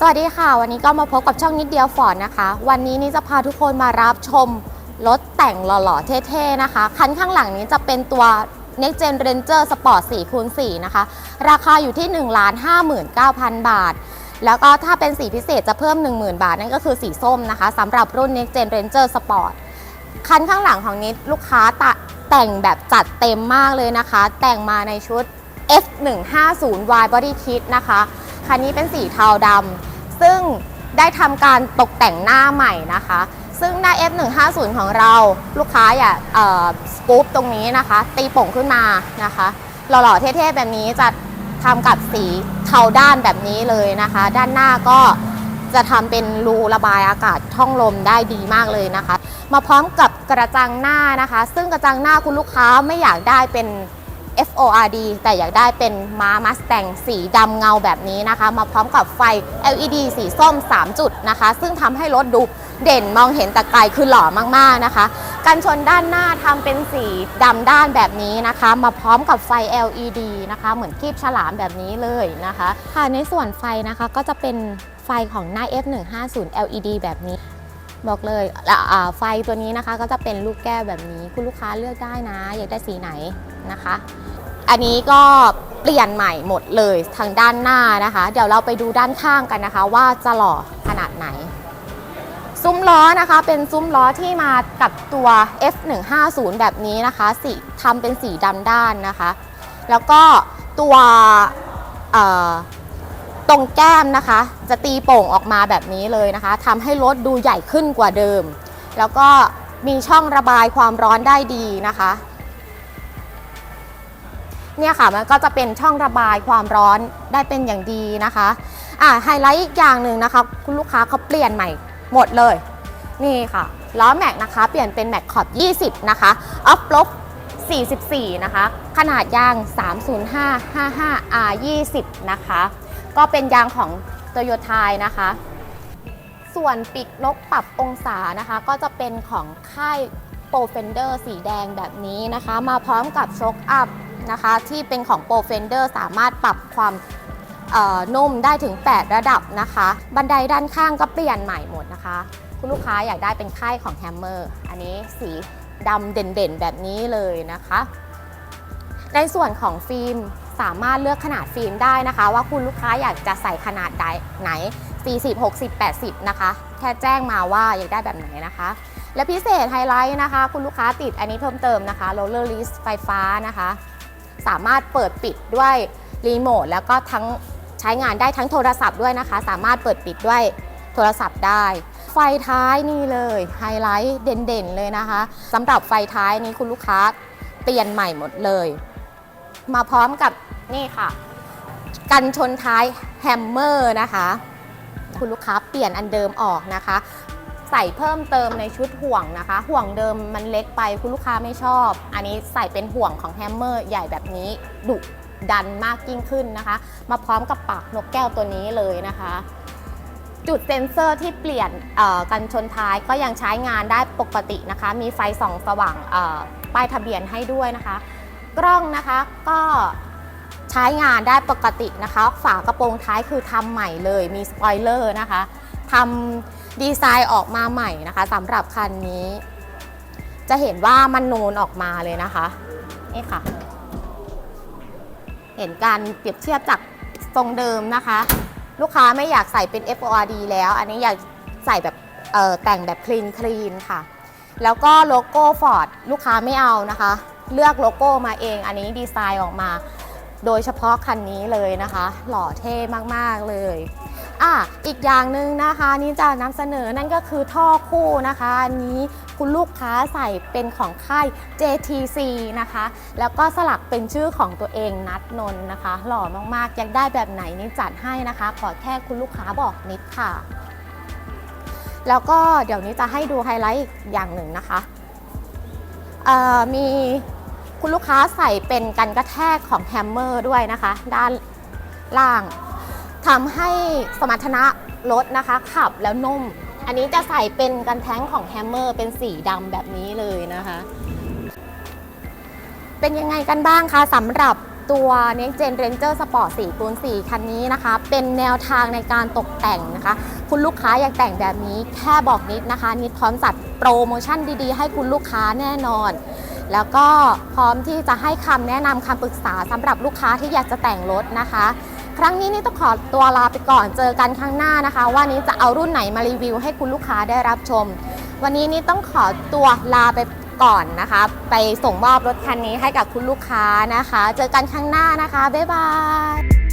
สวัสดีค่ะ วันนี้ก็มาพบกับช่องนิดเดียวฟอร์ดนะคะ วันนี้นี่จะพาทุกคนมารับชมรถแต่งหล่อๆ เท่ๆนะคะ คันข้างหลังนี้จะเป็นตัว Next Gen Ranger Sport 4คูณ4นะคะ ราคาอยู่ที่ 1 5 9 0 0 0 บาท แล้วก็ถ้าเป็นสีพิเศษจะเพิ่ม 10,000 บาท นั่นก็คือสีส้มนะคะสำหรับรุ่น Next Gen Ranger Sport คันข้างหลังของนิดลูกค้าตแต่งแบบจัดเต็มมากเลยนะคะ แต่งมาในชุด F150Y Body Kit นะคะ คันนี้เป็นสีเทาดำ ซึ่งได้ทำการตกแต่งหน้าใหม่นะคะ ซึ่งหน้า F150 ของเราลูกค้าอย่าสกู๊ปตรงนี้นะคะ ตีโป่งขึ้นมานะคะ หล่อๆ เท่ๆ แบบนี้จะทำกับสีเทาด้านแบบนี้เลยนะคะ ด้านหน้าก็จะทำเป็นรูระบายอากาศช่องลมได้ดีมากเลยนะคะ มาพร้อมกับกระจังหน้านะคะ ซึ่งกระจังหน้าคุณลูกค้าไม่อยากได้เป็น FORD แต่อยากได้เป็นม้ามัสแตงสีดำเงาแบบนี้นะคะ มาพร้อมกับไฟ LED สีส้ม 3 จุดนะคะ ซึ่งทำให้รถดูเด่นมองเห็นแต่ไกลคือหล่อมากๆนะคะ กันชนด้านหน้าทำเป็นสีดำด้านแบบนี้นะคะ มาพร้อมกับไฟ LED นะคะ เหมือนคีบฉลามแบบนี้เลยนะคะค่ะในส่วนไฟนะคะก็จะเป็นไฟของหน้า F150 LED แบบนี้ บอกเลยไฟตัวนี้นะคะก็จะเป็นลูกแก้วแบบนี้ คุณลูกค้าเลือกได้นะ อยากได้สีไหนนะคะ อันนี้ก็เปลี่ยนใหม่หมดเลยทางด้านหน้านะคะ เดี๋ยวเราไปดูด้านข้างกันนะคะ ว่าจะหล่อขนาดไหน ซุ้มล้อนะคะเป็นซุ้มล้อที่มากับตัว F150 แบบนี้นะคะสีทำเป็นสีดำด้านนะคะ แล้วก็ตัว ตรงแก้มนะคะ จะตีโป่งออกมาแบบนี้เลยนะคะทำให้รถดูใหญ่ขึ้นกว่าเดิม แล้วก็มีช่องระบายความร้อนได้ดีนะคะ เนี่ยค่ะมันก็จะเป็นช่องระบายความร้อนได้เป็นอย่างดีนะคะอ่าไฮไลท์อีกอย่างหนึ่งนะคะ คุณลูกค้าเขาเปลี่ยนใหม่หมดเลย นี่ค่ะล้อแม็กนะคะ เปลี่ยนเป็นแม็กขอบ 20 นะคะออฟลบ44 นะคะ ขนาดยาง 305 55 R 20 นะคะ ก็เป็นยางของโตโยไทยนะคะ ส่วนปีกนกปรับองศานะคะ ก็จะเป็นของค่ายโปรเฟนเดอร์สีแดงแบบนี้นะคะ มาพร้อมกับช็อคอัพนะคะ ที่เป็นของโปรเฟนเดอร์สามารถปรับความนุ่มได้ถึง 8 ระดับนะคะ บันไดด้านข้างก็เปลี่ยนใหม่หมดนะคะ คุณลูกค้าอยากได้เป็นค่ายของแฮมเมอร์อันนี้สีดำเด่นๆแบบนี้เลยนะคะ ในส่วนของฟิล์ม สามารถเลือกขนาดฟิล์มได้นะคะ ว่าคุณลูกค้าอยากจะใส่ขนาดใดไหน 40 60 80 นะคะ แค่แจ้งมาว่าอยากได้แบบไหนนะคะ และพิเศษไฮไลท์นะคะ คุณลูกค้าติดอันนี้เพิ่มเติมนะคะ roller list ไฟฟ้านะคะ สามารถเปิดปิดด้วยรีโมทแล้วก็ทั้งใช้งานได้ทั้งโทรศัพท์ด้วยนะคะ สามารถเปิดปิดด้วยโทรศัพท์ได้ ไฟท้ายนี่เลยไฮไลท์เด่นๆเลยนะคะสำหรับไฟท้ายนี้คุณลูกค้าเปลี่ยนใหม่หมดเลย มาพร้อมกับนี่ค่ะ กันชนท้ายแฮมเมอร์นะคะ คุณลูกค้าเปลี่ยนอันเดิมออกนะคะ ใส่เพิ่มเติมในชุดห่วงนะคะ ห่วงเดิมมันเล็กไปคุณลูกค้าไม่ชอบ อันนี้ใส่เป็นห่วงของแฮมเมอร์ใหญ่แบบนี้ดุดันมากยิ่งขึ้นนะคะ มาพร้อมกับปากนกแก้วตัวนี้เลยนะคะ จุดเซ็นเซอร์ที่เปลี่ยนกันชนท้ายก็ยังใช้งานได้ปกตินะคะ มีไฟส่องสว่างป้ายทะเบียนให้ด้วยนะคะ กล้องนะคะก็ใช้งานได้ปกตินะคะ ฝากระโปรงท้ายคือทำใหม่เลยมีสปอยเลอร์นะคะทำดีไซน์ออกมาใหม่นะคะสำหรับคันนี้ จะเห็นว่ามันนูนออกมาเลยนะคะนี่ค่ะ เห็นการเปรียบเทียบจากทรงเดิมนะคะ ลูกค้าไม่อยากใส่เป็น FORD แล้ว อันนี้อยากใส่แบบแต่งแบบคลีนคลีนค่ะ แล้วก็โลโก้ Ford ลูกค้าไม่เอานะคะ เลือกโลโก้มาเอง อันนี้ดีไซน์ออกมา โดยเฉพาะคันนี้เลยนะคะ หล่อเท่มาก ๆ เลยอะอีกอย่างหนึ่งนะคะนี่จะนำเสนอนั่นก็คือท่อคู่นะคะอันนี้คุณลูกค้าใส่เป็นของค่าย JTC นะคะ แล้วก็สลักเป็นชื่อของตัวเองนัดนนนะคะ หล่อมากๆ อยากได้แบบไหนนี่จัดให้นะคะ ขอแค่คุณลูกค้าบอกนิดค่ะ แล้วก็เดี๋ยวนี้จะให้ดูไฮไลท์อีกอย่างหนึ่งนะคะมี คุณลูกค้าใส่เป็นกันกระแทกของแฮมเมอร์ด้วยนะคะ ด้านล่างทำให้สมรรถนะรถนะคะ ขับแล้วนุ่ม อันนี้จะใส่เป็นกันแท้งของแฮมเมอร์เป็นสีดำแบบนี้เลยนะคะ เป็นยังไงกันบ้างคะสำหรับตัว Next Gen Ranger Sport 4คูณ4คันนี้นะคะ เป็นแนวทางในการตกแต่งนะคะ คุณลูกค้าอยากแต่งแบบนี้แค่บอกนิดนะคะ นิดพร้อมจัดโปรโมชั่นดีๆ ให้คุณลูกค้าแน่นอน แล้วก็พร้อมที่จะให้คำแนะนำคำปรึกษาสำหรับลูกค้าที่อยากจะแต่งรถนะคะ ครั้งนี้นี่ต้องขอตัวลาไปก่อนเจอกันครั้งหน้านะคะ ว่านี้จะเอารุ่นไหนมารีวิวให้คุณลูกค้าได้รับชม วันนี้นี่ต้องขอตัวลาไปก่อนนะคะ ไปส่งมอบรถคันนี้ให้กับคุณลูกค้านะคะ เจอกันครั้งหน้านะคะบ๊ายบาย